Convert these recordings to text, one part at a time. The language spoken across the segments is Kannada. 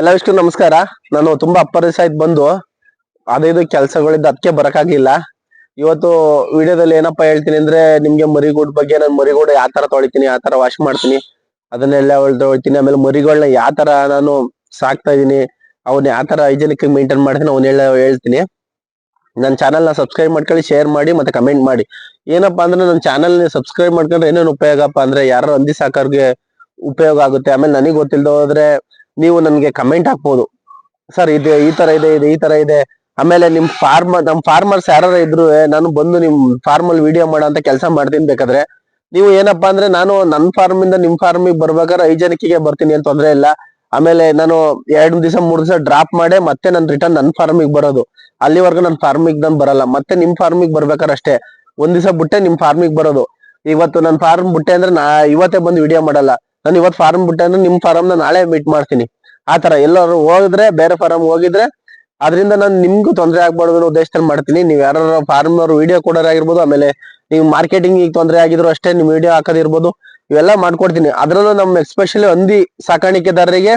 ಎಲ್ಲರಿಗೂ ನಮಸ್ಕಾರ. ನಾನು ತುಂಬಾ ಅಪ್ಪರಿಸ ಇದ್ ಬಂದು. ಅದೇದು ಕೆಲಸಗಳಿದ್ದ ಅದಕ್ಕೆ ಬರಕಾಗಿಲ್ಲ. ಇವತ್ತು ವಿಡಿಯೋದಲ್ಲಿ ಏನಪ್ಪಾ ಹೇಳ್ತೀನಿ ಅಂದ್ರೆ ನಿಮ್ಗೆ ಮರಿಗೂಡ್ ಬಗ್ಗೆ ನಾನು ಮರಿಗೂಡು ಯಾವ ತರ ತೊಳಿತೀನಿ, ಯಾವ ತರ ವಾಶ್ ಮಾಡ್ತೀನಿ, ಅದನ್ನೆಲ್ಲ ತೊಳಿತೀನಿ ಆಮೇಲೆ ಮರಿಗಳನ್ನ ಯಾವ ತರ ನಾನು ಸಾಕ್ತಾ ಇದೀನಿ ಅವನ್ನ ಯಾವ ತರ ಹೈಜೆನಿಕ್ ಮೇಂಟೈನ್ ಮಾಡ್ತೀನಿ ಅವನ್ನೆಲ್ಲ ಹೇಳ್ತೀನಿ. ನನ್ನ ಚಾನಲ್ನ ಸಬ್ಸ್ಕ್ರೈಬ್ ಮಾಡ್ಕೊಳ್ಳಿ ಶೇರ್ ಮಾಡಿ ಮತ್ತೆ ಕಮೆಂಟ್ ಮಾಡಿ. ಏನಪ್ಪಾ ಅಂದ್ರೆ ನನ್ನ ಚಾನಲ್ ಸಬ್ಸ್ಕ್ರೈಬ್ ಮಾಡ್ಕೊಂಡ್ರೆ ಏನೇನು ಉಪಯೋಗಪ್ಪ ಅಂದ್ರೆ ಯಾರು ಹಂದಿ ಸಾಕೋರ್ಗೆ ಉಪಯೋಗ ಆಗುತ್ತೆ. ಆಮೇಲೆ ನನಗೆ ಗೊತ್ತಿಲ್ಲದ ಹೋದ್ರೆ ನೀವು ನನ್ಗೆ ಕಮೆಂಟ್ ಹಾಕ್ಬೋದು. ಸರ್ ಇದು ಈ ತರ ಇದೆ, ಇದು ಈ ತರ ಇದೆ. ಆಮೇಲೆ ನಿಮ್ ಫಾರ್ಮ್ ನಮ್ ಫಾರ್ಮರ್ಸ್ ಯಾರು ಇದ್ರು ನಾನು ಬಂದು ನಿಮ್ ಫಾರ್ಮ್ ಅಲ್ಲಿ ವಿಡಿಯೋ ಮಾಡೋ ಅಂತ ಕೆಲಸ ಮಾಡ್ತೀನಿ ಬೇಕಾದ್ರೆ, ನೀವು ಏನಪ್ಪಾ ಅಂದ್ರೆ ನಾನು ನನ್ ಫಾರ್ಮ್ ಇಂದ ನಿಮ್ ಫಾರ್ಮಿಗೆ ಬರ್ಬೇಕಾದ್ರೆ ಐಜನಿಕ್ಕಿಗೆ ಬರ್ತೀನಿ ಅಂತ ತೊಂದ್ರೆ ಇಲ್ಲ. ಆಮೇಲೆ ನಾನು ಎರಡು ದಿವಸ, ಮೂರ್ ದಿವಸ ಡ್ರಾಪ್ ಮಾಡಿ ಮತ್ತೆ ನನ್ ರಿಟರ್ನ್ ನನ್ ಫಾರ್ಮಿಗೆ ಬರೋದು. ಅಲ್ಲಿವರೆಗೂ ನನ್ ಫಾರ್ಮಿಗೆ ನಾನು ಬರಲ್ಲ. ಮತ್ತೆ ನಿಮ್ ಫಾರ್ಮಿಗೆ ಬರ್ಬೇಕಾದ್ರೆ ಅಷ್ಟೇ. ಒಂದ್ ದಿವಸ ಬಿಟ್ಟೆ ನಿಮ್ ಫಾರ್ಮಿಗೆ ಬರೋದು. ಇವತ್ತು ನನ್ನ ಫಾರ್ಮ್ ಬಿಟ್ಟೆ ಅಂದ್ರೆ ನಾ ಇವತ್ತೇ ಬಂದು ವಿಡಿಯೋ ಮಾಡಲ್ಲ. ನಾನು ಇವತ್ತು ಫಾರ್ಮ್ ಬಿಟ್ಟೆ ಅಂದ್ರೆ ನಿಮ್ ಫಾರಂ ನಾಳೆ ಮೀಟ್ ಮಾಡ್ತೀನಿ. ಆತರ ಎಲ್ಲರೂ ಹೋಗಿದ್ರೆ, ಬೇರೆ ಫಾರಂ ಹೋಗಿದ್ರೆ, ಅದರಿಂದ ನಾನು ನಿಮ್ಗೂ ತೊಂದರೆ ಆಗ್ಬಾರ್ದು ಅನ್ನೋ ಉದ್ದೇಶದಲ್ಲಿ ಮಾಡ್ತೀನಿ. ನೀವು ಯಾರು ಫಾರ್ಮ್ ಅವ್ರು ವಿಡಿಯೋ ಕೊಡೋರಾಗಿರ್ಬೋದು ಆಮೇಲೆ ನೀವು ಮಾರ್ಕೆಟಿಂಗ್ ಈಗ ತೊಂದರೆ ಆಗಿದ್ರು ಅಷ್ಟೇ, ನಿಮ್ ವಿಡಿಯೋ ಹಾಕೋದಿರ್ಬೋದು ಇವೆಲ್ಲ ಮಾಡ್ಕೊಡ್ತೀನಿ. ಅದ್ರಲ್ಲೂ ನಮ್ಮ ಎಸ್ಪೆಷಲಿ ಹಂದಿ ಸಾಕಾಣಿಕೆದಾರರಿಗೆ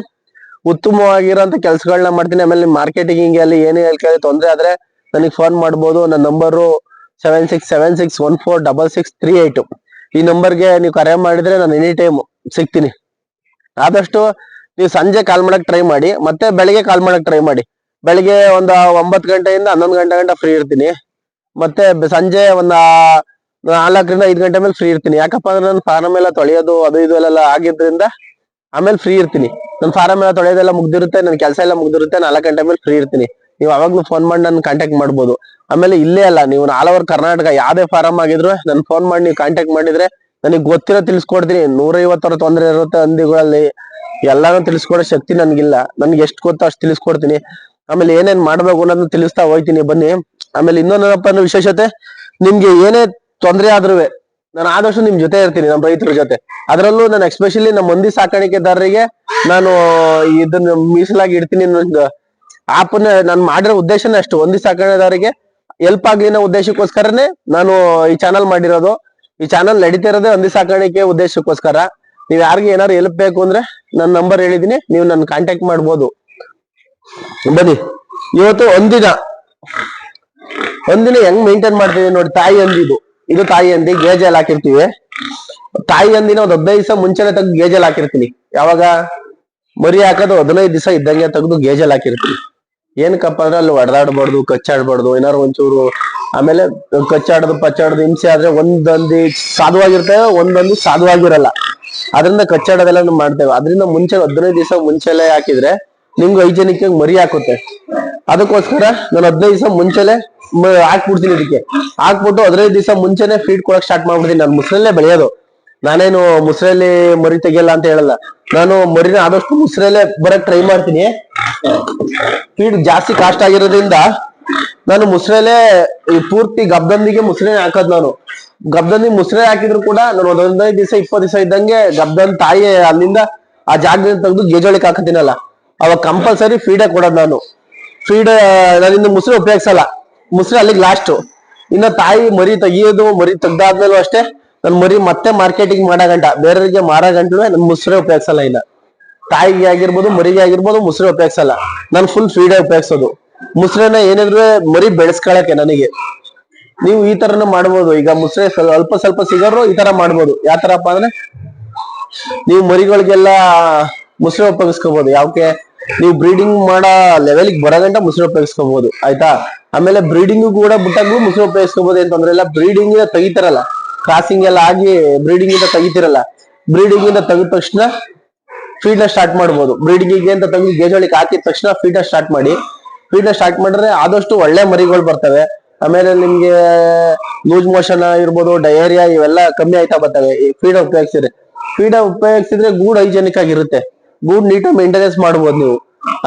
ಉತ್ತಮವಾಗಿರೋಂಥ ಕೆಲಸಗಳನ್ನ ಮಾಡ್ತೀನಿ. ಆಮೇಲೆ ಮಾರ್ಕೆಟಿಂಗ್ ಅಲ್ಲಿ ಏನೇ ಹೇಳ್ಕೊಳ್ಳಿ ತೊಂದರೆ ಆದ್ರೆ ನನಗೆ ಫೋನ್ ಮಾಡ್ಬೋದು. ನನ್ನ number seven six seven six one four double six three eight ಈ ನಂಬರ್ಗೆ ನೀವು ಕರೆ ಮಾಡಿದ್ರೆ ನಾನು ಎನಿ ಟೈಮ್ ಸಿಗ್ತೀನಿ. ಆದಷ್ಟು ನೀವು ಸಂಜೆ ಕಾಲ್ ಮಾಡೋಕೆ ಟ್ರೈ ಮಾಡಿ, ಮತ್ತೆ ಬೆಳಿಗ್ಗೆ ಕಾಲ್ ಮಾಡೋಕೆ ಟ್ರೈ ಮಾಡಿ. ಬೆಳಿಗ್ಗೆ ಒಂದು ಒಂಬತ್ತು ಗಂಟೆಯಿಂದ ಹನ್ನೊಂದು ಗಂಟೆ ಗಂಟೆ ಫ್ರೀ ಇರ್ತೀನಿ. ಮತ್ತೆ ಸಂಜೆ ಒಂದು ನಾಲ್ಕರಿಂದ ಐದು ಗಂಟೆ ಮೇಲೆ ಫ್ರೀ ಇರ್ತೀನಿ. ಯಾಕಪ್ಪ ಅಂದ್ರೆ ನನ್ನ ಫಾರಮ್ ಎಲ್ಲ ತೊಳೆಯೋದು, ಅದು ಇದು ಎಲ್ಲ ಆಗಿದ್ರಿಂದ ಆಮೇಲೆ ಫ್ರೀ ಇರ್ತೀನಿ. ನನ್ನ ಫಾರಮ್ ಎಲ್ಲ ತೊಳೆಯೋದೆಲ್ಲ ಮುಗ್ದಿರುತ್ತೆ ನನ್ನ ಕೆಲಸ ಎಲ್ಲ ಮುಗ್ದಿರುತ್ತೆ, ನಾಲ್ಕು ಗಂಟೆ ಮೇಲೆ ಫ್ರೀ ಇರ್ತೀನಿ. ನೀವು ಅವಾಗಲೂ ಫೋನ್ ಮಾಡಿ ನನ್ನ ಕಾಂಟ್ಯಾಕ್ಟ್ ಮಾಡ್ಬೋದು. ಆಮೇಲೆ ಇಲ್ಲೇ ಅಲ್ಲ, ನೀವು ಆಲ್ ಓವರ್ ಕರ್ನಾಟಕ ಯಾವುದೇ ಫಾರಮ್ ಆಗಿದ್ರು ನನ್ನ ಫೋನ್ ಮಾಡಿ ನೀವು ಕಾಂಟ್ಯಾಕ್ಟ್ ಮಾಡಿದ್ರೆ ನನಗೆ ಗೊತ್ತಿರೋ ತಿಳಿಸ್ಕೊಡ್ತೀನಿ. ನೂರೈವತ್ತರ ತೊಂದರೆ ಇರುತ್ತೆ ಹಂದಿಗಳಲ್ಲಿ. ಎಲ್ಲಾನು ತಿಳಿಸ್ಕೊಡೋ ಶಕ್ತಿ ನನ್ಗಿಲ್ಲ. ನನ್ಗೆ ಎಷ್ಟು ಗೊತ್ತೋ ಅಷ್ಟು ತಿಳಿಸ್ಕೊಡ್ತೀನಿ. ಆಮೇಲೆ ಏನೇನ್ ಮಾಡ್ಬೇಕು ಅನ್ನೋದನ್ನ ತಿಳಿಸ್ತಾ ಹೋಗ್ತೀನಿ. ಬನ್ನಿ. ಆಮೇಲೆ ಇನ್ನೊಂದೇನಪ್ಪ ಅಂದ್ರೆ ವಿಶೇಷತೆ? ನಿಮ್ಗೆ ಏನೇ ತೊಂದರೆ ಆದ್ರೂ ನಾನು ಆದಷ್ಟು ನಿಮ್ ಜೊತೆ ಇರ್ತೀನಿ ನಮ್ಮ ರೈತರ ಜೊತೆ. ಅದರಲ್ಲೂ ನಾನು ಎಸ್ಪೆಷಲಿ ನಮ್ಮ ಮಂದಿ ಸಾಕಾಣಿಕೆದಾರರಿಗೆ ನಾನು ಇದನ್ನ ಮೀಸಲಾಗಿ ಇಡ್ತೀನಿ ಆಪ್ ಆಪನ್ನ ನಾನು ಮಾಡಿರೋ ಉದ್ದೇಶನೇ ಅಷ್ಟು. ಒಂದಿ ಸಾಕಾಣಿಕೆದಾರರಿಗೆ ಹೆಲ್ಪ್ ಆಗ್ಲಿನ ಅನ್ನೋ ಉದ್ದೇಶಕ್ಕೋಸ್ಕರನೇ ನಾನು ಈ ಚಾನಲ್ ಮಾಡಿರೋದು. ಈ ಚಾನಲ್ ನಡೀತಾ ಇರೋದೇ ಹಂದಿ ಸಾಕಾಣಿಕೆ ಉದ್ದೇಶಕ್ಕೋಸ್ಕರ. ನೀವ್ ಯಾರಿಗೆ ಏನಾರು ಹೆಲ್ಪ್ ಬೇಕು ಅಂದ್ರೆ ನನ್ನ ನಂಬರ್ ಹೇಳಿದೀನಿ ನೀವು ನನ್ನ ಕಾಂಟ್ಯಾಕ್ಟ್ ಮಾಡ್ಬೋದು. ಬನ್ನಿ, ಇವತ್ತು ಒಂದಿನ ಒಂದಿನ ಹೆಂಗ್ ಮೇಂಟೈನ್ ಮಾಡ್ತೀವಿ ನೋಡಿ, ತಾಯಿ ಹಂದಿದು ಇದು ತಾಯಿ ಹಂದಿ ಗೇಜಲ್ಲಿ ಹಾಕಿರ್ತೀವಿ. ತಾಯಿ ಹಂದಿನ ಒಂದ್ ಹದಿನೈದು ದಿವಸ ಮುಂಚೆನೆ ತೆಗ್ದು ಗೇಜಲ್ಲಿ ಹಾಕಿರ್ತೀನಿ. ಯಾವಾಗ? ಮರಿ ಹಾಕೋದು ಹದಿನೈದು ದಿವಸ ಇದ್ದಂಗೆ ತೆಗ್ದು ಗೇಜಲ್ ಹಾಕಿರ್ತೀನಿ. ಏನಕ್ಕಪ್ಪ ಅಂದ್ರೆ ಅಲ್ಲಿ ಹೊಡೆದಾಡ್ಬಾರ್ದು ಕಚ್ಚಾಡ್ಬಾರ್ದು, ಏನಾರು ಒಂಚೂರು ಆಮೇಲೆ ಕಚ್ಚಾಡೋದು, ಪಚ್ಚಾಡೋದು, ಹಿಂಸೆ ಆದ್ರೆ ಒಂದೊಂದಿ ಸಾಧುವಾಗಿರ್ತೇವೆ ಒಂದೊಂದು ಸಾಧುವಾಗಿರಲ್ಲ. ಅದರಿಂದ ಕಚ್ಚಾಡೋದೆಲ್ಲ ಮಾಡ್ತೇವೆ. ಅದರಿಂದ ಮುಂಚೆ ಹದಿನೈದು ದಿವಸ ಮುಂಚೆಲೆ ಹಾಕಿದ್ರೆ ನಿಮ್ಗೆ ಹೈಜೆನಿಕ್ ಮರಿ ಹಾಕುತ್ತೆ. ಅದಕ್ಕೋಸ್ಕರ ನಾನು ಹದಿನೈದು ದಿವಸ ಮುಂಚೆಲೆ ಹಾಕ್ಬಿಡ್ತೀನಿ ಇದಕ್ಕೆ. ಹಾಕ್ಬಿಟ್ಟು ಹದಿನೈದು ದಿವಸ ಮುಂಚೆನೆ ಫೀಡ್ ಕೊಡಕ್ ಸ್ಟಾರ್ಟ್ ಮಾಡ್ಬಿಡ್ತೀನಿ. ನಾನು ಮುಸ್ರಲ್ಲೇ ಬೆಳೆಯೋದು. ನಾನೇನು ಮುಸ್ರಲ್ಲಿ ಮರಿ ತೆಗಿಯಲ್ಲ ಅಂತ ಹೇಳಲ್ಲ. ನಾನು ಮರಿನ ಆದಷ್ಟು ಮುಸ್ರಲ್ಲೇ ಬರಕ್ ಟ್ರೈ ಮಾಡ್ತೀನಿ. ಫೀಡ್ ಜಾಸ್ತಿ ಕಾಸ್ಟ್ ಆಗಿರೋದ್ರಿಂದ ನಾನು ಮುಸ್ರೆಲೆ ಪೂರ್ತಿ ಗಬ್ದಂದಿಗೆ ಮುಸ್ರೆ ಹಾಕೋದ್ ನಾನು. ಗಬ್ದಂದಿ ಮುಸ್ರೆ ಹಾಕಿದ್ರು ಕೂಡ ನಾನು ಒಂದೊಂದೈದು ದಿವಸ, ಇಪ್ಪತ್ತು ದಿವಸ ಇದ್ದಂಗೆ ಗಬ್ದನ್ ತಾಯಿ ಅಲ್ಲಿಂದ ಆ ಜಾಗದಿಂದ ತೆಗೆದು ಗೇಜೊಳಕ್ ಹಾಕತೀನಲ್ಲ ಅವಾಗ ಕಂಪಲ್ಸರಿ ಫೀಡೇ ಕೊಡೋದು ನಾನು. ಫೀಡ್ ನಾನಿಂದ ಮುಸ್ರೆ ಉಪಯೋಗಿಸಲ್ಲ. ಮುಸ್ರೆ ಅಲ್ಲಿಗೆ ಲಾಸ್ಟ್ ಇನ್ನ ತಾಯಿ ಮರಿ ತೆಗಿಯೋದು, ಮರಿ ತೆಗ್ದಾದ್ಮೇಲೂ ಅಷ್ಟೇ, ನನ್ ಮರಿ ಮತ್ತೆ ಮಾರ್ಕೆಟಿಂಗ್ ಮಾಡೋ ಗಂಟ, ಬೇರೆಯವರಿಗೆ ಮಾರೋ ಗಂಟಲು ನನ್ ಮುಸ್ರೆ ಉಪಯೋಗಿಸಲ್ಲ ಇನ್ನ. ತಾಯಿಗೆ ಆಗಿರ್ಬೋದು ಮರಿಗೆ ಆಗಿರ್ಬೋದು ಮುಸ್ರೆ ಉಪಯೋಗಿಸಲ್ಲ. ನಾನು ಫುಲ್ ಫೀಡೇ ಉಪಯೋಗಿಸೋದು. ಮುಸ್ರೆನ ಏನಿದ್ರೆ ಮರಿ ಬೆಳೆಸ್ಕೊಳಕ್ಕೆ ನನಗೆ. ನೀವು ಈ ತರನ ಮಾಡ್ಬೋದು. ಈಗ ಮುಸ್ರೆ ಸ್ವಲ್ಪ ಸ್ವಲ್ಪ ಸಿಗೋರು ಈ ತರ ಮಾಡ್ಬೋದು. ಯಾವ ತರಪ್ಪ ಅಂದ್ರೆ, ನೀವು ಮರಿಗಳಿಗೆಲ್ಲ ಮುಸ್ರೆ ಉಪಯೋಗಿಸ್ಕೋಬಹುದು ಯಾವಕ್ಕೆ ನೀವು ಬ್ರೀಡಿಂಗ್ ಮಾಡೋ ಲೆವೆಲ್ಗೆ ಬರೋ ಗಂಟ ಮುಸ್ರೆ ಉಪಯೋಗಿಸ್ಕೋಬಹುದು ಆಯ್ತಾ? ಆಮೇಲೆ ಬ್ರೀಡಿಂಗ್ ಕೂಡ ಬಿಟ್ಟಾಗ್ಲೂ ಮುಸ್ರೆ ಉಪಯೋಗಿಸ್ಕೋಬಹುದು ಅಂತಂದ್ರೆ ಎಲ್ಲ ಬ್ರೀಡಿಂಗ್ ತೆಗಿತಾರಲ್ಲ. ಕ್ರಾಸಿಂಗ್ ಎಲ್ಲ ಆಗಿ ಬ್ರೀಡಿಂಗ್ ಇಂದ ತೆಗಿತಿರಲ್ಲ. ಬ್ರೀಡಿಂಗ್ ಇಂದ ತೆಗೆದ ತಕ್ಷಣ ಫೀಡ್ನ ಸ್ಟಾರ್ಟ್ ಮಾಡ್ಬೋದು. ಬ್ರೀಡಿಂಗ್ ಅಂತ ತೆಗೆದು ಗೇಜೊಳಿಗೆ ಹಾಕಿದ ತಕ್ಷಣ ಫೀಡ್ನ ಸ್ಟಾರ್ಟ್ ಮಾಡಿ. ಫೀಡ್ನ ಸ್ಟಾರ್ಟ್ ಮಾಡಿದ್ರೆ ಆದಷ್ಟು ಒಳ್ಳೆ ಮರಿಗಳು ಬರ್ತವೆ. ಆಮೇಲೆ ನಿಮ್ಗೆ ಲೂಸ್ ಮೋಷನ್ ಇರ್ಬೋದು ಡಯೇರಿಯಾ ಇವೆಲ್ಲ ಕಮ್ಮಿ ಆಯ್ತಾ ಬರ್ತವೆ. ಈ ಫೀಡ್ ಉಪಯೋಗಿಸಿದ್ರೆ. ಫೀಡ್ ಉಪಯೋಗಿಸಿದ್ರೆ ಗೂಡ್ ಹೈಜೆನಿಕ್ ಆಗಿರುತ್ತೆ. ಗೂಡ್ ನೀಟಾಗಿ ಮೇಂಟೆನೆನ್ಸ್ ಮಾಡ್ಬೋದು ನೀವು.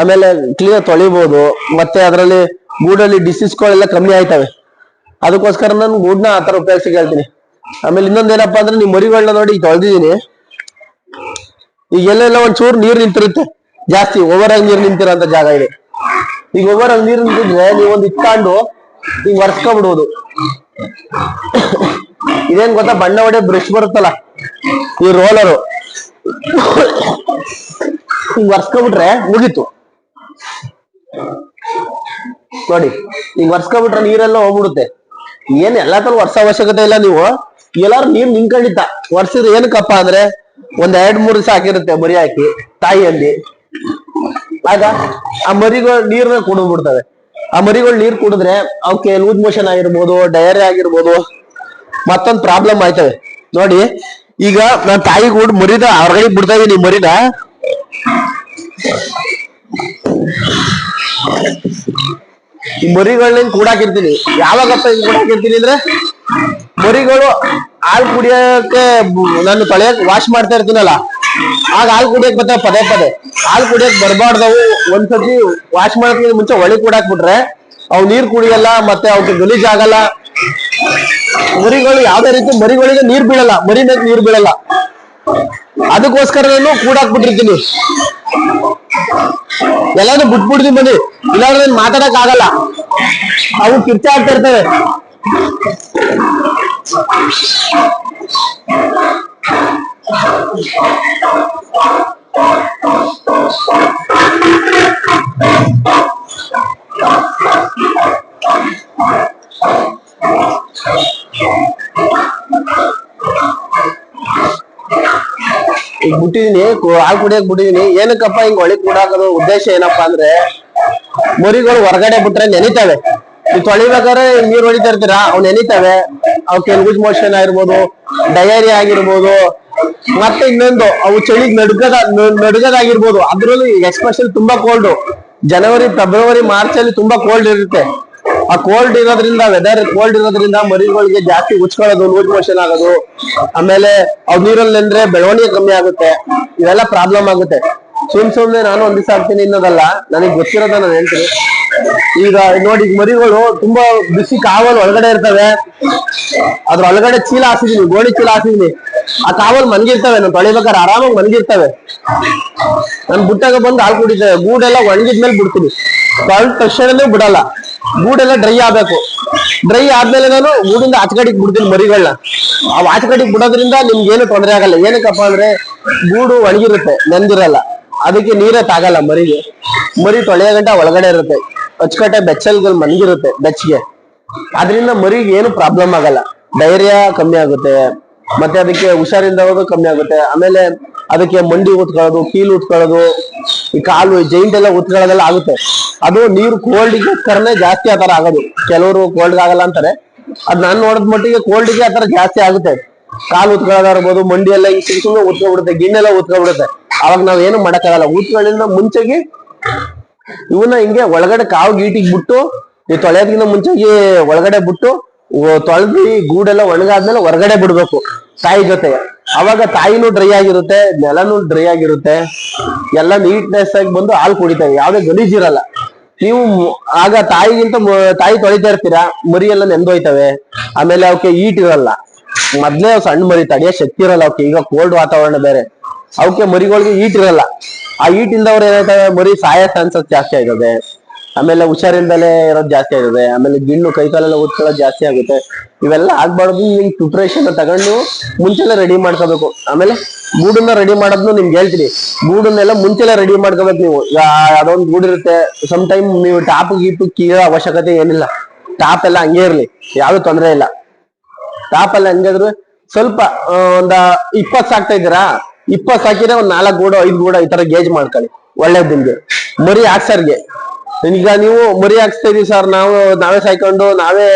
ಆಮೇಲೆ ಕ್ಲಿಯರ್ ತೊಳಿಬಹುದು ಮತ್ತೆ ಅದರಲ್ಲಿ ಗೂಡಲ್ಲಿ ಡಿಸೀಸ್ಗಳೆಲ್ಲ ಕಮ್ಮಿ ಆಯ್ತವೆ. ಅದಕ್ಕೋಸ್ಕರ ನಾನು ಗೂಡ್ನ ಆತರ ಉಪಯೋಗಿಸಿ ಹೇಳ್ತೀನಿ ಆಮೇಲೆ ಇನ್ನೊಂದೇನಪ್ಪಾ ಅಂದ್ರೆ, ನೀವು ಮರಿಗಳನ್ನ ನೋಡಿ ತೊಳೆದಿದ್ದೀನಿ. ಈಗ ಎಲ್ಲೆಲ್ಲ ಒಂದ್ ಚೂರು ನೀರ್ ನಿಂತಿರುತ್ತೆ. ಜಾಸ್ತಿ ಓವರ್ ಆಗಿ ನೀರ್ ನಿಂತಿರೋಂತ ಜಾಗ ಇದೆ. ಈಗ ಓವರ್ ಆಗಿ ನೀರ್ ನಿಂತಿದ್ರೆ ನೀವೊಂದು ಇಟ್ಕೊಂಡು ಈಗ ಒರ್ಸ್ಕೊಬಿಡ್ಬೋದು ಇದೇನ್ ಗೊತ್ತಾ? ಬಣ್ಣ ಹೊಡೆ ಬ್ರಷ್ ಬರುತ್ತಲ್ಲ? ಈ ರೋಲರು. ಹಿಂಗ್ ಒರ್ಸ್ಕೊಬಿಟ್ರೆ ಮುಗೀತು. ನೋಡಿ ಈಗ ವರ್ಸ್ಕೊಬಿಟ್ರೆ ನೀರೆಲ್ಲ ಹೋಗ್ಬಿಡುತ್ತೆ. ಏನ್ ಎಲ್ಲಾ ತರ ವರ್ಷ ಅವಶ್ಯಕತೆ ಇಲ್ಲ ನೀವು. ಎಲ್ಲಾರು ನೀರ್ ನಿಂಕೊಂಡಿತ್ತ ವರ್ಷದ ಏನಕ್ಕಪ್ಪ ಅಂದ್ರೆ ಒಂದ್ ಎರಡ್ ಮೂರ್ ದಿವಸ ಹಾಕಿರುತ್ತೆ ಮರಿ ಹಾಕಿ, ತಾಯಿಯಲ್ಲಿ. ಆಗ ಆ ಮರಿಗಳು ನೀರ್ನ ಕುಡಿದ್ಬಿಡ್ತವೆ ಆ ಮರಿಗಳು ನೀರ್ ಕುಡಿದ್ರೆ ಅವಕ್ಕೆ ಲೂಸ್ ಮೋಷನ್ ಆಗಿರ್ಬೋದು ಡಯರಿ ಆಗಿರ್ಬೋದು, ಮತ್ತೊಂದ್ ಪ್ರಾಬ್ಲಮ್ ಆಯ್ತವೆ. ನೋಡಿ, ಈಗ ನಾನ್ ತಾಯಿ ಕೂಡ ಮರಿದ ಹೊರಗಡೆ ಬಿಡ್ತಾ ಇದೀನಿ ಮರಿನ. ಈ ಮರಿಗಳನ್ನ ಕೂಡಾಕಿರ್ತೀನಿ. ಯಾವಾಗಪ್ಪ ಹಿಂಗ್ ಕೂಡಾಕಿರ್ತೀನಿ ಅಂದ್ರೆ, ಮರಿಗಳು ಹಾಲು ಕುಡಿಯೋಕೆ ನಾನು ತೊಳೆಯಕ್ ವಾಶ್ ಮಾಡ್ತಾ ಇರ್ತೀನಲ್ಲ, ಆಗ ಹಾಲು ಕುಡಿಯಕ್ ಬರ್ತಾವ ಪದೇ ಪದೇ. ಹಾಲು ಕುಡಿಯಕ್ ಬರ್ಬಾರ್ದವು, ಒಂದ್ಸತಿ ವಾಶ್ ಮಾಡೋದಕ್ಕೆ ಮುಂಚೆ ಒಳಿ ಕೂಡಾಕ್ ಬಿಟ್ರೆ, ಅವ್ ನೀರ್ ಕುಡಿಯಲ್ಲ, ಮತ್ತೆ ಅವಕ್ಕೆ ಗಲೀಜ್ ಆಗಲ್ಲ. ಮರಿಗಳು ಯಾವ್ದೇ ರೀತಿ ಮರಿಗಳಿಗೆ ನೀರ್ ಬೀಳಲ್ಲ, ಮರಿ ಮೇಲೆ ನೀರ್ ಬೀಳಲ್ಲ. ಅದಕ್ಕೋಸ್ಕರ ನಾನು ಕೂಡಾಕ್ ಬಿಟ್ಟಿರ್ತೀನಿ. ಎಲ್ಲಾನು ಬಿಟ್ಬಿಡ್ತೀನಿ ಬನ್ನಿ, ಇಲ್ಲಾಂದ್ರೆ ಮಾತಾಡಕ್ ಆಗಲ್ಲ. ಅವು ಕಿರ್ಚೆ ಆಗ್ತಾ ಇರ್ತವೆ. ಈಗ ಬಿಟ್ಟಿದೀನಿ ಹಾಲ್ ಕುಡಿಯಕ್ ಬಿಟ್ಟಿದೀನಿ. ಏನಕ್ಕಪ್ಪ ಹಿಂಗ್ ಒಳಗ್ ಕೂಡಾಕೋದು ಉದ್ದೇಶ ಏನಪ್ಪಾ ಅಂದ್ರೆ, ಮರಿಗಳು ಹೊರಗಡೆ ಬಿಟ್ರೆ ನೆನಿತವೆ. ತೊಳಿಬೇಕಾದ್ರೆ ನೀರ್ ಹೊಡಿತಾ ಇರ್ತೀರಾ? ಅವ್ನ ಎನಿತಾವೆ ಅವಕ್ಕೆ ಲೂಸ್ ಮೋಷನ್ ಆಗಿರ್ಬೋದು ಡಯರಿ ಆಗಿರ್ಬೋದು, ಮತ್ತೆ ಇನ್ನೊಂದು, ಅವು ಚಳಿಗ್ ನಡ್ಗದ ನಡುಗದಾಗಿರ್ಬೋದು. ಅದ್ರಲ್ಲೂ ಎಕ್ಸ್ಪೆಷಲ್ ತುಂಬಾ ಕೋಲ್ಡ್ ಜನವರಿ, ಫೆಬ್ರವರಿ ಮಾರ್ಚ್ ಅಲ್ಲಿ ತುಂಬಾ ಕೋಲ್ಡ್ ಇರುತ್ತೆ. ಆ ಕೋಲ್ಡ್ ಇರೋದ್ರಿಂದ ವೆದರ್ ಕೋಲ್ಡ್ ಇರೋದ್ರಿಂದ ಮರಿಗಳಿಗೆ ಜಾಸ್ತಿ ಉಚ್ಕೊಳ್ಳೋದು ಲೂಸ್ ಮೋಷನ್ ಆಗೋದು. ಆಮೇಲೆ ಅವ್ ನೀರಲ್ಲಿ ನಿಂದ್ರೆ ಬೆಳವಣಿಗೆ ಕಮ್ಮಿ ಆಗುತ್ತೆ. ಇವೆಲ್ಲ ಪ್ರಾಬ್ಲಮ್ ಆಗುತ್ತೆ. ಸುಮ್ ಸುಮ್ನೆ ನಾನು ಒಂದ್ ದಿವಸ ಆಗ್ತೀನಿ ಅನ್ನೋದಲ್ಲ ನನಗೆ ಗೊತ್ತಿರೋದ ನಾನು ಹೇಳ್ತೀನಿ. ಈಗ ನೋಡಿ, ಈಗ ಮರಿಗಳು ತುಂಬಾ ಬಿಸಿ ಕಾವಲ್ ಒಳಗಡೆ ಇರ್ತವೆ. ಅದ್ರ ಒಳಗಡೆ ಚೀಲ ಹಾಸಿದೀನಿ, ಗೋಣಿ ಚೀಲ ಹಾಸಿದೀನಿ. ಆ ಕಾವಲ್ ಮನ್ಗಿರ್ತವೆ, ನಾನು ತೊಳಿಬೇಕಾದ್ರೆ ಆರಾಮಾಗಿ ಮನ್ಗಿರ್ತವೆ. ನನ್ ಬುಟ್ಟಾಗ ಬಂದು ಹಾಲು ಕುಡಿತೇವೆ. ಗೂಡೆಲ್ಲ ಒಣಗಿದ್ಮೇಲೆ ಬಿಡ್ತೀನಿ. ತೊಳೆದ ತಕ್ಷಣನೇ ಬಿಡಲ್ಲ. ಗೂಡೆಲ್ಲ ಡ್ರೈ ಆಗ್ಬೇಕು. ಡ್ರೈ ಆದ್ಮೇಲೆ ನಾನು ಗೂಡಿಂದ ಆಚಗಡಿಗೆ ಬಿಡ್ತೀನಿ ಮರಿಗಳನ್ನ ಆ ಬಿಡೋದ್ರಿಂದ ನಿಮ್ಗೆ ಏನು ತೊಂದರೆ ಆಗಲ್ಲ. ಏನಕ್ಕಪ್ಪ ಅಂದ್ರೆ ಗೂಡು ಒಣಗಿರುತ್ತೆ, ನೆಂದಿರಲ್ಲ. ಅದಕ್ಕೆ ನೀರೇ ತಾಗಲ್ಲ ಮರಿಗೆ ಮರಿ ತೊಳೆಯ ಗಂಟೆ ಒಳಗಡೆ ಇರುತ್ತೆ. ಅಚ್ಚುಕಟ್ಟೆ ಬೆಚ್ಚಲ್ಗಳು ಮನಗಿರುತ್ತೆ ಬೆಚ್ಚಗೆ. ಅದರಿಂದ ಮರಿಗೆ ಏನು ಪ್ರಾಬ್ಲಮ್ ಆಗಲ್ಲ. ಧೈರ್ಯ ಕಮ್ಮಿ ಆಗುತ್ತೆ. ಮತ್ತೆ ಅದಕ್ಕೆ ಹುಷಾರಿಂದ ಹೋಗೋದು ಕಮ್ಮಿ ಆಗುತ್ತೆ. ಆಮೇಲೆ ಅದಕ್ಕೆ ಮಂಡಿ ಉತ್ಕೊಳ್ಳೋದು, ಕೀಲು ಉತ್ಕೊಳ್ಳೋದು, ಈ ಕಾಲು ಜೈಂಟ್ ಎಲ್ಲ ಉತ್ಕೊಳ್ಳೋದೆಲ್ಲ ಆಗುತ್ತೆ. ಅದು ನೀರು ಕೋಲ್ಡ್ಗೋಸ್ಕರನೇ ಜಾಸ್ತಿ ಆತರ ಆಗೋದು. ಕೆಲವರು ಕೋಲ್ಡ್ ಆಗಲ್ಲ ಅಂತಾರೆ. ಅದ್ ನಾನು ನೋಡಿದ ಮಟ್ಟಿಗೆ ಕೋಲ್ಡ್ಗೆ ಆತರ ಜಾಸ್ತಿ ಆಗುತ್ತೆ. ಕಾಲು ಉತ್ಕೊಳ್ಳೋದಾಗಿರ್ಬೋದು ಮಂಡಿ ಎಲ್ಲ ಈ ಸುಮ್ ಬಿಡುತ್ತೆ ಉತ್ಕೊಬಿಡುತ್ತೆ ಗಿಣ್ಣೆಲ್ಲ ಉತ್ಕೊಬಿಡುತ್ತೆ ಅವಾಗ ನಾವ್ ಏನು ಮಾಡಕ್ಕಾಗಲ್ಲ. ಊತ್ಗಳಿಂದ ಮುಂಚೆಗೆ ಇವನ್ನ ಹಿಂಗೆ ಒಳಗಡೆ ಕಾವು ಗೀಟಿಗೆ ಬಿಟ್ಟು ನೀವು ತೊಳೆಯೋದಕ್ಕಿಂತ ಮುಂಚೆಗೆ ಒಳಗಡೆ ಬಿಟ್ಟು ತೊಳೆದು ಗೂಡೆಲ್ಲ ಒಣಗಾದ್ಮೇಲೆ ಹೊರಗಡೆ ಬಿಡ್ಬೇಕು ತಾಯಿ ಜೊತೆ. ಅವಾಗ ತಾಯಿನೂ ಡ್ರೈ ಆಗಿರುತ್ತೆ, ನೆಲನೂ ಡ್ರೈ ಆಗಿರುತ್ತೆ. ಎಲ್ಲ ನೀಟ್ನೆಸ್ ಆಗಿ ಬಂದು ಹಾಲು ಕುಡಿತಾವೆ ಯಾವ್ದೇ ಗಲೀಜಿರಲ್ಲ ನೀವು ಆಗ ತಾಯಿಗಿಂತ ತಾಯಿ ತೊಳಿತಾ ಇರ್ತೀರಾ? ಮರಿ ಎಲ್ಲ ನೆಂದೋಯ್ತವೆ. ಆಮೇಲೆ ಅವಕ್ಕೆ ಈಟ್ ಇರಲ್ಲ. ಮೊದ್ಲೇ ಸಣ್ಣ ಮರಿ, ತಡೆಯೋ ಶಕ್ತಿ ಇರಲ್ಲ ಅವಕ್ಕೆ ಈಗ ಕೋಲ್ಡ್ ವಾತಾವರಣ ಬೇರೆ. ಅವಕ್ಕೆ ಮರಿಗಳಿಗೆ ಈಟ್ ಇರಲ್ಲ. ಆ ಈಟ್ ಇಲ್ದವ್ರು ಏನಾಯ್ತವೆ ಮರಿ ಸಾಯ ಚಾನ್ಸಸ್ ಜಾಸ್ತಿ ಆಗಿದೆ. ಆಮೇಲೆ ಹುಷಾರಿಲ್ದಲೆ ಇರೋದು ಜಾಸ್ತಿ ಆಗಿದೆ. ಆಮೇಲೆ ಗಿಣ್ಣು ಕೈಕಾಲೆಲ್ಲ ಉತ್ಕೊಳ್ಳೋದು ಜಾಸ್ತಿ ಆಗುತ್ತೆ. ಇವೆಲ್ಲ ಆಗ್ಬಾರ್ದು. ನಿಮ್ಗೆ ಪ್ರಿಪ್ರೇಷನ್ ತಗೊಂಡು ಮುಂಚೆಲ್ಲ ರೆಡಿ ಮಾಡ್ಕೋಬೇಕು. ಆಮೇಲೆ ಗೂಡನ್ನ ರೆಡಿ ಮಾಡೋದ್ನು ನಿಮ್ಗೆ ಹೇಳ್ತೀನಿ. ಗೂಡನ್ನೆಲ್ಲ ಮುಂಚೆಲ್ಲ ರೆಡಿ ಮಾಡ್ಕೋಬೇಕು ನೀವು. ಅದೊಂದು ಗೂಡಿರುತ್ತೆ ಸಮ್ ಟೈಮ್ ನೀವು ಟಾಪ್ ಗೀಪ್ ಕೀಳೋ ಅವಶ್ಯಕತೆ ಏನಿಲ್ಲ. ಟಾಪ್ ಎಲ್ಲ ಹಂಗೆ ಇರಲಿ. ಯಾವ್ದು ತೊಂದರೆ ಇಲ್ಲ. ಟಾಪ್ ಎಲ್ಲ ಹಂಗಾದ್ರೆ ಸ್ವಲ್ಪ ಒಂದ ಇಪ್ಪತ್ ಸಾಕ್ತಾ ಇದ್ದೀರಾ? ಇಪ್ಪತ್ ಹಾಕಿದ್ರೆ ಒಂದ್ ನಾಲ್ಕು ಗೂಡ, ಐದ್ ಗೂಡ ಈ ತರ ಗೇಜ್ ಮಾಡ್ಕೊಳ್ಳಿ. ಒಳ್ಳೇದ್ ನಿಮ್ಗೆ ಮರಿ ಹಾಕ್ಸರ್ಗೆ. ಈಗ ನೀವು ಮರಿ ಹಾಕ್ಸ್ತಾ ಇದೀವಿ ಸರ್, ನಾವು, ನಾವೇ ಸಾಯ್ಕೊಂಡು, ನಾವೇ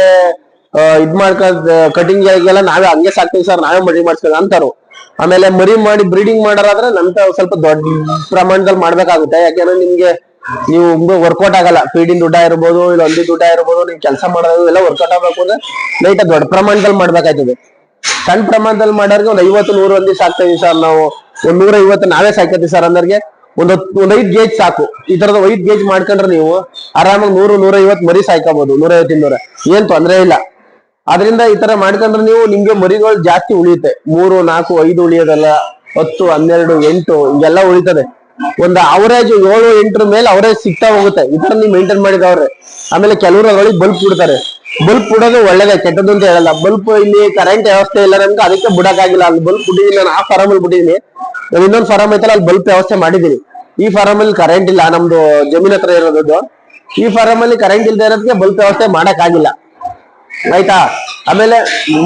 ಇದ್ ಮಾಡ್ಕೊಂಡ್ ಕಟಿಂಗ್ ಎಲ್ಲ ನಾವೇ ಹಂಗೆ ಸಾಕ್ತೀವಿ ಸರ್, ನಾವೇ ಮರಿ ಮಾಡ್ಸ್ಕೊಳ್ಳಿ ಅಂತಾರು ಆಮೇಲೆ ಮರಿ ಮಾಡಿ ಬ್ರೀಡಿಂಗ್ ಮಾಡೋರಾದ್ರೆ ನಂತ ಸ್ವಲ್ಪ ದೊಡ್ಡ ಪ್ರಮಾಣದಲ್ಲಿ ಮಾಡ್ಬೇಕಾಗುತ್ತೆ. ಯಾಕೆಂದ್ರೆ ನಿಮ್ಗೆ ನೀವು ವರ್ಕೌಟ್ ಆಗಲ್ಲ. ಫೀಡಿಂಗ್ ದುಡ್ಡ ಇರ್ಬೋದು, ಇಲ್ಲ ಒಂದಿ ದುಡ್ಡ ಇರ್ಬೋದು, ನೀವು ಕೆಲಸ ಮಾಡೋದು ಎಲ್ಲ ವರ್ಕೌಟ್ ಆಗ್ಬೇಕು ಅಂದ್ರೆ ಲೈಟ್ ದೊಡ್ಡ ಪ್ರಮಾಣದಲ್ಲಿ ಮಾಡ್ಬೇಕಾಯ್ತದೆ. ಸಣ್ಣ ಪ್ರಮಾಣದಲ್ಲಿ ಮಾಡೋರ್ಗೆ ಒಂದ್ ಐವತ್ತು, ನೂರು ಒಂದಿ ಸಾಕ್ತೀವಿ ಸರ್ ನಾವು. ಒಂದ್ ನೂರ ಐವತ್ತು ನಾವೇ ಸಾಕತ್ತೀವಿ ಸರ್ ಅಂದರ್ಗೆ ಒಂದ್ ಒಂದ್ ಐದ್ ಗೇಜ್ ಸಾಕು. ಈ ತರದ ಐದ್ ಗೇಜ್ ಮಾಡ್ಕೊಂಡ್ರೆ ನೀವು ಆರಾಮಾಗಿ ನೂರು ನೂರ ಐವತ್ತು ಮರಿ ಸಾಯ್ಕೋಬಹುದು ನೂರ ಐವತ್ತು ಇನ್ನೂರ ಏನ್ ತೊಂದ್ರೆ ಇಲ್ಲ. ಅದರಿಂದ ಈ ತರ ಮಾಡ್ಕೊಂಡ್ರೆ ನೀವು ನಿಮ್ಗೆ ಮರಿಗಳು ಜಾಸ್ತಿ ಉಳಿಯುತ್ತೆ. ಮೂರು, ನಾಲ್ಕು, ಐದು ಉಳಿಯೋದಲ್ಲ, ಹತ್ತು, ಹನ್ನೆರಡು, ಎಂಟು, ಹಿಂಗೆಲ್ಲ ಉಳಿತದೆ. ಒಂದು ಅವರೇಜ್ ಏಳು, ಎಂಟರ ಮೇಲೆ ಅವರೇಜ್ ಸಿಗ್ತಾ ಹೋಗುತ್ತೆ. ಈ ತರ ನೀವು ಮೇಂಟೈನ್ ಮಾಡಿದವ್ರೆ. ಆಮೇಲೆ ಕೆಲವರು ಅದ್ರೊಳಗೆ ಬಲ್ಪ್ ಬಿಡ್ತಾರೆ. ಬಲ್ಬ್ ಬಿಡೋದು ಒಳ್ಳೇದೇ, ಕೆಟ್ಟದ್ದು ಅಂತ ಹೇಳಲ್ಲ. ಬಲ್ಬ್ ಇಲ್ಲಿ ಕರೆಂಟ್ ವ್ಯವಸ್ಥೆ ಇಲ್ಲ ನಮ್ಗೆ ಅದಕ್ಕೆ ಬಿಡಕ್ಕಾಗಿಲ್ಲ. ಅಲ್ಲಿ ಬಲ್ಬ್ ಬಿಟ್ಟಿದ್ದೀನಿ ನಾನು, ಆ ಫಾರಮ್ ಅಲ್ಲಿ ಬಿಟ್ಟಿದ್ದೀನಿ. ನಾನು ಇನ್ನೊಂದು ಫಾರಮ್ ಐತಲ್ಲ, ಅಲ್ಲಿ ಬಲ್ಬ್ ವ್ಯವಸ್ಥೆ ಮಾಡಿದ್ದೀನಿ. ಈ ಫಾರಂ ಅಲ್ಲಿ ಕರೆಂಟ್ ಇಲ್ಲ, ನಮ್ದು ಜಮೀನ್ ಹತ್ರ ಇರೋದು ಈ ಫಾರಂ ಅಲ್ಲಿ ಕರೆಂಟ್ ಇಲ್ಲದೆ ಇರೋದಕ್ಕೆ ಬಲ್ಬ್ ವ್ಯವಸ್ಥೆ ಮಾಡಕ್ ಆಗಿಲ್ಲ ಆಯ್ತಾ? ಆಮೇಲೆ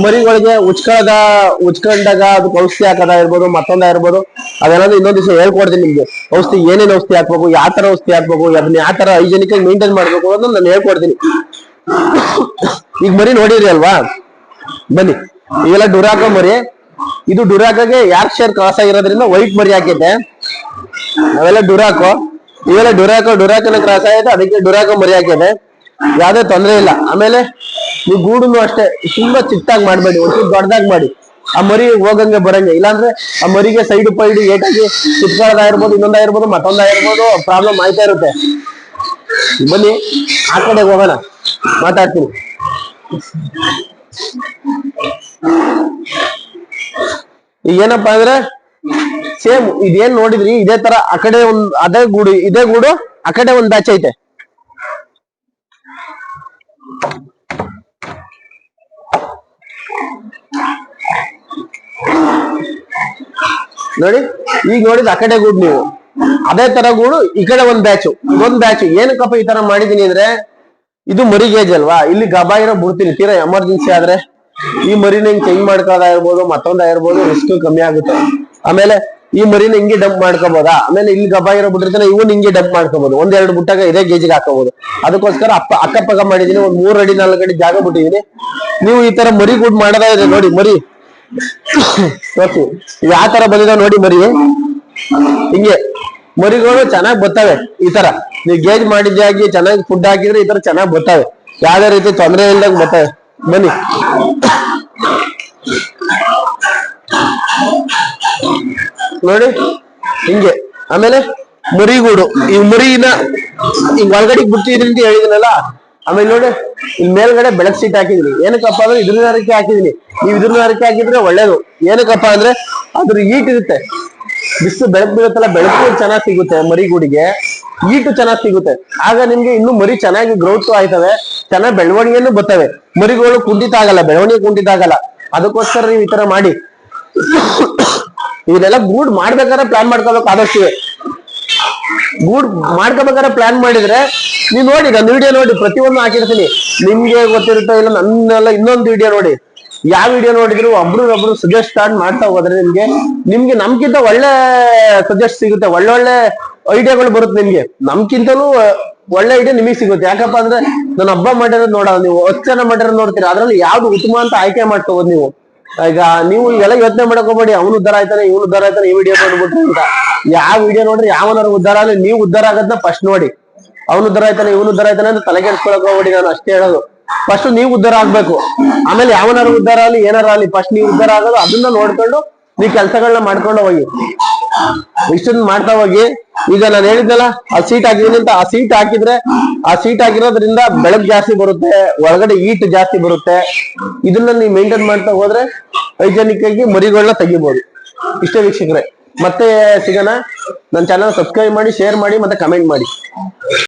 ಮರಿಗಳಿಗೆ ಉಚ್ಕಳದ, ಉಚ್ಕೊಂಡಾಗ ಅದು ಔಷಧಿ ಹಾಕದ ಇರ್ಬೋದು, ಮತ್ತೊಂದ ಇರ್ಬೋದು ಅದೆಲ್ಲದು ಇನ್ನೊಂದ್ ದಿವಸ ಹೇಳ್ಕೊಡ್ತೀನಿ ನಿಮ್ಗೆ. ಔಷಧಿ ಏನೇನು ಔಷಧಿ ಹಾಕ್ಬೇಕು, ಯಾವ ತರ ಔಷಧಿ ಹಾಕ್ಬೇಕು, ಅದನ್ನ ಯಾವ ತರ ಹೈಜೆನಿಕ್ ಆಗಿ ಮೇಂಟೈನ್ ಮಾಡ್ಬೇಕು ಅನ್ನೋದು ನಾನು ಹೇಳ್ಕೊಡ್ತೀನಿ. ಈಗ ಮರಿ ನೋಡಿರಿ ಅಲ್ವಾ? ಬನ್ನಿ. ಇವೆಲ್ಲ ಡುರಾಕ ಮರಿ. ಇದು ಡುರಾಕಗೆ ಯಾರ್ ಶೇರ್ ಕ್ರಾಸ್ ಆಗಿರೋದ್ರಿಂದ ವೈಟ್ ಮರಿ ಹಾಕಿದ್ದೆ. ಅವೆಲ್ಲ ಡುರಾಕೋ. ಇವೆಲ್ಲ ಡುರಾಕೋ, ಡುರಾಕನ ಕ್ರಾಸ್ ಆಗಿದೆ ಅದಕ್ಕೆ ಡುರಾಕ ಮರಿ ಹಾಕಿದೆ ಯಾವ್ದೇ ತೊಂದರೆ ಇಲ್ಲ. ಆಮೇಲೆ ನೀವು ಗೂಡುನು ಅಷ್ಟೇ ತುಂಬಾ ಚಿಕ್ಕದಾಗಿ ಮಾಡ್ಬೇಡಿ ಒಟ್ಟು ದೊಡ್ಡದಾಗಿ ಮಾಡಿ. ಆ ಮರಿ ಹೋಗಂಗೆ ಬರಂಗೆ. ಇಲ್ಲಾಂದ್ರೆ ಆ ಮರಿಗೆ ಸೈಡ್ ಪೈಡ್ ಏಟಾಗಿ ಚಿತ್ಕೊಳ್ಳೋದಾಗಿರ್ಬೋದು ಇನ್ನೊಂದಾಗಿರ್ಬೋದು ಮತ್ತೊಂದಾಗಿರ್ಬೋದು ಪ್ರಾಬ್ಲಮ್ ಆಯ್ತಾ ಇರುತ್ತೆ. ಬನ್ನಿ, ಆ ಕಡೆ ಹೋಗೋಣ. ಮಾತಾಡ್ತೀನಿ. ಏನಪ್ಪಾ ಅಂದ್ರೆ, ಸೇಮ್ ಇದೇನ್ ನೋಡಿದ್ರಿ, ಇದೇ ತರ ಆ ಕಡೆ ಒಂದ್, ಅದೇ ಗೂಡು, ಇದೇ ಗೂಡು, ಆ ಕಡೆ ಒಂದ್ ಬ್ಯಾಚ್ ಐತೆ. ನೋಡಿ, ಈಗ ನೋಡಿದ್ ಆ ಕಡೆ ಗೂಡು ನೀವು. ಅದೇ ತರ ಗೂಡು, ಈ ಕಡೆ ಒಂದ್ ಬ್ಯಾಚು ಇದೊಂದ್ ಬ್ಯಾಚ್. ಏನಕ್ಕಪ್ಪ ಈ ತರ ಮಾಡಿದೀನಿ ಅಂದ್ರೆ ಇದು ಮರಿ ಗೇಜ್ ಅಲ್ವಾ? ಇಲ್ಲಿ ಗಬಾ ಇರೋ ಬಿಡ್ತೀನಿ. ತೀರಾ ಎಮರ್ಜೆನ್ಸಿ ಆದ್ರೆ ಈ ಮರಿನ ಹಿಂಗ್ ಚೇಂಜ್ ಮಾಡ್ಕೊಳ್ಳೋದಾಗಿರ್ಬೋದು ಮತ್ತೊಂದಾಗಿರ್ಬೋದು ರಿಸ್ಕ್ ಕಮ್ಮಿ ಆಗುತ್ತೆ. ಆಮೇಲೆ ಈ ಮರಿನ ಹಿಂಗೆ ಡಂಪ್ ಮಾಡ್ಕೋಬಹುದಾ ಆಮೇಲೆ ಇಲ್ಲಿ ಗಬಾ ಇರೋ ಬಿಟ್ಟಿರ್ತಾನೆ, ಇವನ್ ಹಿಂಗೆ ಡಂಪ್ ಮಾಡ್ಕೋಬಹುದು ಒಂದೆರಡು ಬುಟ್ಟಾಗ ಇದೇ ಗೇಜ್ಗೆ ಹಾಕೋಬಹುದು ಅದಕ್ಕೋಸ್ಕರ ಅಪ್ಪ, ಅಕ್ಕಪಕ್ಕ ಮಾಡಿದೀನಿ, ಒಂದ್ ಮೂರ್ ಅಡಿ, ನಾಲ್ಕು ಅಡಿ ಜಾಗ ಬಿಟ್ಟಿದೀನಿ. ನೀವು ಈ ತರ ಮರಿ ಗುಡ್ ಮಾಡದ ಇದೆ ನೋಡಿ, ಮರಿ. ಓಕೆ, ಯಾವ ತರ ಬಂದಿದ ನೋಡಿ ಮರಿ. ಹಿಂಗೆ. ಮರಿಗಳು ಚೆನ್ನಾಗಿ ಬರ್ತವೆ, ಈ ತರ. ನೀವು ಗೇಜ್ ಮಾಡಿದ್ಯಾಗಿ ಚೆನ್ನಾಗಿ ಫುಡ್ ಹಾಕಿದ್ರೆ ಈ ತರ ಚೆನ್ನಾಗಿ ಬರ್ತಾವೆ. ಯಾವ್ದೇ ರೀತಿ ತೊಂದರೆ ಇಲ್ದಾಗ ಬರ್ತಾವೆ. ಬನ್ನಿ. ನೋಡಿ, ಹಿಂಗೆ. ಆಮೇಲೆ ಮುರಿಗೂಡು. ಈ ಮುರಿನ ಈ ಒಳಗಡೆ ಬಿಟ್ಟಿದ್ರಿ ಅಂತ ಹೇಳಿದ್ನಲ್ಲ, ಆಮೇಲೆ ನೋಡಿ ಇಲ್ಲಿ ಮೇಲ್ಗಡೆ ಬೆಳಕ್ ಸೀಟ್ ಹಾಕಿದೀನಿ ಏನಕ್ಕಪ್ಪ ಅಂದ್ರೆ ಇದ್ರ ನರಕ್ಕೆ ಹಾಕಿದೀನಿ ನೀವು ಇದ್ರ ಹಾಕಿದ್ರೆ ಒಳ್ಳೇದು. ಏನಕ್ಕಪ್ಪ ಅಂದ್ರೆ ಅದ್ರ ಈಟ್ ಇರುತ್ತೆ. ಬಿಸಿಲು ಬೆಳಕು ಬೀಳುತ್ತಲ್ಲ ಬೆಳಕು ಚೆನ್ನಾಗಿ ಸಿಗುತ್ತೆ ಮರಿಗೂಡಿಗೆ ಈಟು ಚೆನ್ನಾಗಿ ಸಿಗುತ್ತೆ. ಆಗ ನಿಮ್ಗೆ ಇನ್ನು ಮರಿ ಚೆನ್ನಾಗಿ ಗ್ರೋತ್ ಆಯ್ತವೆ, ಚೆನ್ನಾಗಿ ಬೆಳವಣಿಗೆನೂ ಬರ್ತವೆ. ಮರಿಗಳು ಕುಂಠಿತ ಆಗಲ್ಲ, ಬೆಳವಣಿಗೆ ಕುಂಠಿತ ಆಗಲ್ಲ. ಅದಕ್ಕೋಸ್ಕರ ನೀವು ಈ ತರ ಮಾಡಿ. ಇದೆಲ್ಲ ಗೂಡ್ ಮಾಡ್ಬೇಕಾದ್ರೆ ಪ್ಲಾನ್ ಮಾಡ್ಕೋಬೇಕು ಆದಷ್ಟು. ಗೂಡ್ ಮಾಡ್ಕೋಬೇಕಾದ್ರೆ ಪ್ಲಾನ್ ಮಾಡಿದ್ರೆ, ನೀವು ನೋಡಿ ನನ್ನ ವಿಡಿಯೋ ನೋಡಿ, ಪ್ರತಿಯೊಂದು ಹಾಕಿರ್ತೀನಿ. ನಿಮ್ಗೆ ಗೊತ್ತಿರುತ್ತೋ ಇಲ್ಲ, ನನ್ನೆಲ್ಲ ಇನ್ನೊಂದು ವಿಡಿಯೋ ನೋಡಿ. ಯಾವ ವಿಡಿಯೋ ನೋಡಿದ್ರು ಒಬ್ರು ಒಬ್ರು ಸಜೆಸ್ಟ್ ಸ್ಟಾರ್ಟ್ ಮಾಡ್ತಾ ಹೋದ್ರೆ ನಿಮ್ಗೆ ನಿಮ್ಗೆ ನಮ್ಕಿಂತ ಒಳ್ಳೆ ಸಜೆಸ್ಟ್ ಸಿಗುತ್ತೆ, ಒಳ್ಳೊಳ್ಳೆ ಐಡಿಯಾಗಳು ಬರುತ್ತೆ ನಿಮ್ಗೆ. ನಮ್ಗಿಂತಲೂ ಒಳ್ಳೆ ಐಡಿಯಾ ನಿಮಗೆ ಸಿಗುತ್ತೆ. ಯಾಕಪ್ಪ ಅಂದ್ರೆ, ನಾನು ಹಬ್ಬ ಮಾಡಿರೋದು ನೋಡೋದು ನೀವು ಹತ್ತು ಜನ ಮಾಡಿರೋದು ನೋಡ್ತೀರಾ, ಅದ್ರಲ್ಲಿ ಯಾವ್ದು ಉತ್ತಮ ಅಂತ ಆಯ್ಕೆ ಮಾಡ್ಕೋಬೋದು ನೀವು. ಈಗ ನೀವು ಎಲ್ಲ ಯೋಚನೆ ಮಾಡಕ್ ಹೋಗ್ಬೇಡಿ, ಅವನು ಉದ್ದಾರ ಆಯ್ತಾನೆ, ಇವನು ಉದ್ದಾರ ಆಯ್ತಾನೆ, ಈ ವಿಡಿಯೋ ನೋಡ್ಬಿಟ್ಟು ಅಂತ. ಯಾವ ವಿಡಿಯೋ ನೋಡ್ರಿ ಯಾವನಾರು ಉದ್ದಾರ ಆಗಲಿ ನೀವು ಉದ್ದಾರ ಆಗೋದನ್ನ ಫಸ್ಟ್ ನೋಡಿ. ಅವನು ಉದ್ದಾರ ಆಯ್ತಾನೆ, ಇವನು ಉದ್ದಾರ ಆಯ್ತಾನೆ ಅಂತ ತಲೆ ಕೆಡ್ಸ್ಕೊಳಕ್ ಹೋಗ್ಬೇಡಿ, ನಾನು ಅಷ್ಟೇ ಹೇಳೋದು. ಫಸ್ಟ್ ನೀವು ಉದ್ಧಾರ ಆಗ್ಬೇಕು. ಆಮೇಲೆ ಯಾವನಾರು ಉದ್ಧಾರ ಆಗಲಿ, ಏನಾರ ಆಗಲಿ ಫಸ್ಟ್ ನೀವು ಉದ್ಧಾರ ಆಗೋದು ಅದನ್ನ ನೋಡ್ಕೊಂಡು ನೀವು ಕೆಲಸಗಳನ್ನ ಮಾಡ್ಕೊಂಡು ಹೋಗಿ. ಇಷ್ಟನ್ನ ಮಾಡ್ತಾ ಹೋಗಿ. ಈಗ ನಾನು ಹೇಳಿದ್ನಲ್ಲ, ಆ ಸೀಟ್ ಹಾಕಿದೀನಿ ಅಂತ, ಆ ಸೀಟ್ ಹಾಕಿದ್ರೆ, ಆ ಸೀಟ್ ಹಾಕಿರೋದ್ರಿಂದ ಬೆಳಕು ಜಾಸ್ತಿ ಬರುತ್ತೆ, ಒಳಗಡೆ ಈಟ್ ಜಾಸ್ತಿ ಬರುತ್ತೆ. ಇದನ್ನ ನೀವು ಮೇಂಟೈನ್ ಮಾಡ್ತಾ ಹೋದ್ರೆ ಆಗಿ ಮರಿಗಳನ್ನ ತೆಗಿಬಹುದು ಇಷ್ಟೇ ವೀಕ್ಷಕರೇ. ಮತ್ತೆ ಸಿಗೋಣ. ನನ್ನ ಚಾನಲ್ ಸಬ್ಸ್ಕ್ರೈಬ್ ಮಾಡಿ ಶೇರ್ ಮಾಡಿ, ಮತ್ತೆ ಕಮೆಂಟ್ ಮಾಡಿ.